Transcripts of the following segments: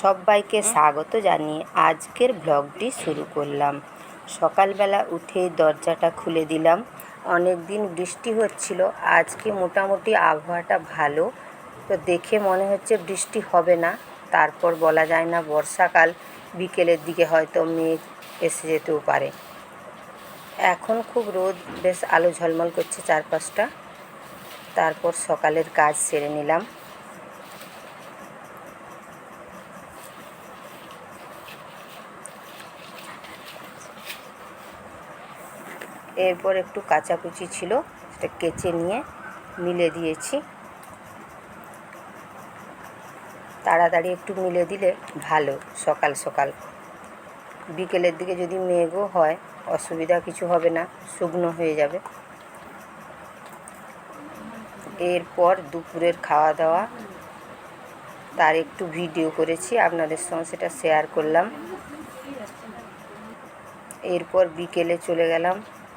সবাইকে স্বাগত জানিয়ে আজকের ব্লগটি শুরু করলাম। সকালবেলা উঠে দরজাটা খুলে দিলাম। অনেক দিন বৃষ্টি হচ্ছিল, আজকে মোটামুটি আবহাওয়াটা ভালো। তো দেখে মনে হচ্ছে বৃষ্টি হবে না। তারপর বলা যায় না বর্ষাকাল, বিকেলের দিকে হয়তো মেঘ এসে যেতেও পারে। এখন খুব রোদ, বেশ আলো ঝলমল করছে চারপাশটা। তারপর সকালের কাজ সেরে নিলাম। এরপর একটু কাচাকুচি ছিল, সেটা কেচে নিয়ে মিলে দিয়েছি। তাড়াতাড়ি একটু মিলে দিলে ভালো, সকাল সকাল। বিকেলের দিকে যদি মেঘও হয়, অসুবিধা কিছু হবে না, শুকনো হয়ে যাবে। এরপর দুপুরের খাওয়া দাওয়া তার একটু ভিডিও করেছি, আপনাদের সঙ্গে সেটা শেয়ার করলাম। এরপর বিকেলে চলে গেলাম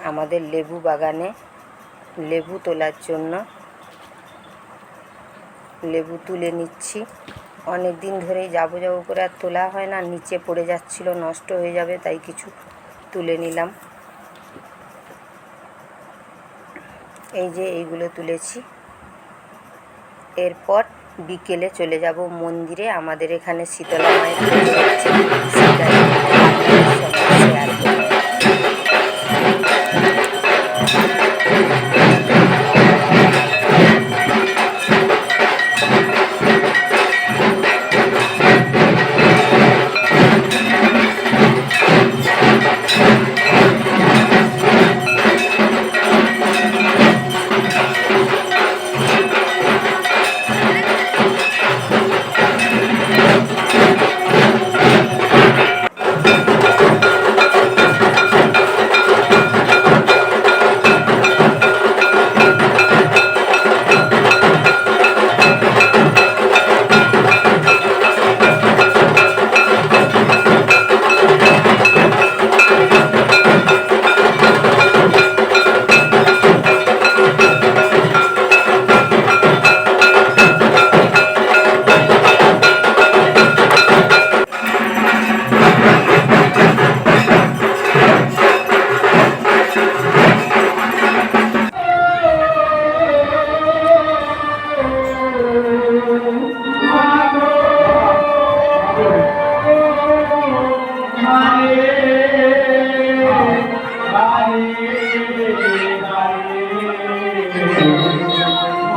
আমাদের লেবু বাগানে লেবু তোলার জন্য লেবু তুলে নিচ্ছি। অনেক দিন ধরেই যাব যাব করে আর তোলা হয় না, নিচে পড়ে যাচ্ছিল, নষ্ট হয়ে যাবে, তাই কিছু তুলে নিলাম। এই যে এইগুলো তুলেছি। এরপর বিকেলে চলে যাব মন্দিরে, আমাদের এখানে শীতলা মায়ের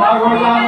ಭಾಗವತ